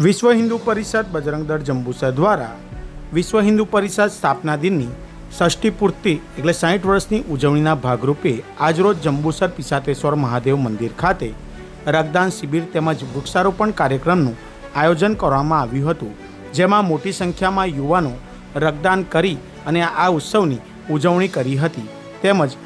વિશ્વ હિન્દુ પરિષદ બજરંગ દળ જંબુસર દ્વારા વિશ્વ હિન્દુ પરિષદ સ્થાપના દિનની ષષ્ઠી પૂર્તિ એટલે સાઠ વર્ષની ઉજવણીના ભાગરૂપે આજરોજ જંબુસર પિસાતેશ્વર મહાદેવ મંદિર ખાતે રક્તદાન શિબિર તેમજ વૃક્ષારોપણ કાર્યક્રમનું આયોજન કરવામાં આવ્યું હતું. જેમાં મોટી સંખ્યામાં યુવાનો રક્તદાન કરી અને આ ઉત્સવની ઉજવણી કરી હતી. તેમજ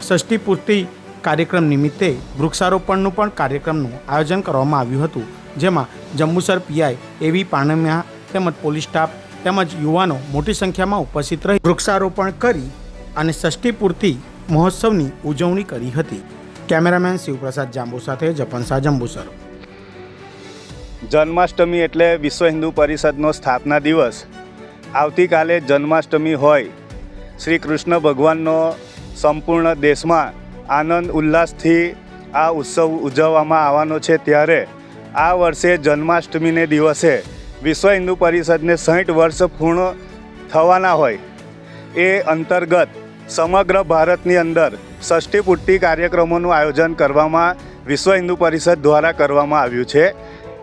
ષષ્ઠી પૂર્તિ કાર્યક્રમ નિમિત્તે વૃક્ષારોપણનું પણ કાર્યક્રમનું આયોજન કરવામાં આવ્યું હતું, જેમાં જંબુસર પીઆઈ એવી પાણમ્યા તેમજ પોલીસ સ્ટાફ તેમજ યુવાનો મોટી સંખ્યામાં ઉપસ્થિત રહી વૃક્ષારોપણ કરી અને ષષ્ઠી પૂર્તિ મહોત્સવની ઉજવણી કરી હતી. કેમેરામેન શિવપ્રસાદ જાંબુ સાથે જપનસા જંબુસર. જન્માષ્ટમી એટલે વિશ્વ હિન્દુ પરિષદનો સ્થાપના દિવસ. આવતીકાલે જન્માષ્ટમી હોય. શ્રી કૃષ્ણ ભગવાનનો સંપૂર્ણ દેશમાં આનંદ, ઉલ્લાસથી આ ઉત્સવ ઉજવવામાં આવવાનો છે ત્યારે આ વર્ષે જન્માષ્ટમીને દિવસે વિશ્વ હિન્દુ પરિષદને સાહીઠ વર્ષ પૂર્ણ થવાના હોય. એ અંતર્ગત સમગ્ર ભારતની અંદર ષષ્ઠી પૂર્તિ કાર્યક્રમોનું આયોજન કરવામાં વિશ્વ હિન્દુ પરિષદ દ્વારા કરવામાં આવ્યું છે.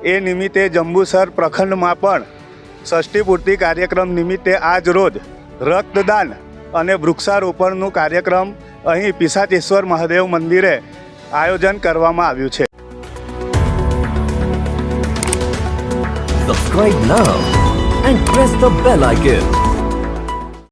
એ નિમિત્તે જંબુસર પ્રખંડમાં પણ ષષ્ઠી પૂર્તિ કાર્યક્રમ નિમિત્તે આજ રોજ રક્તદાન અને વૃક્ષારોપણનું કાર્યક્રમ અહીં પિસાચેશ્વર મહાદેવ મંદિરે આયોજન કરવામાં આવ્યું છે Subscribe now and press the bell icon.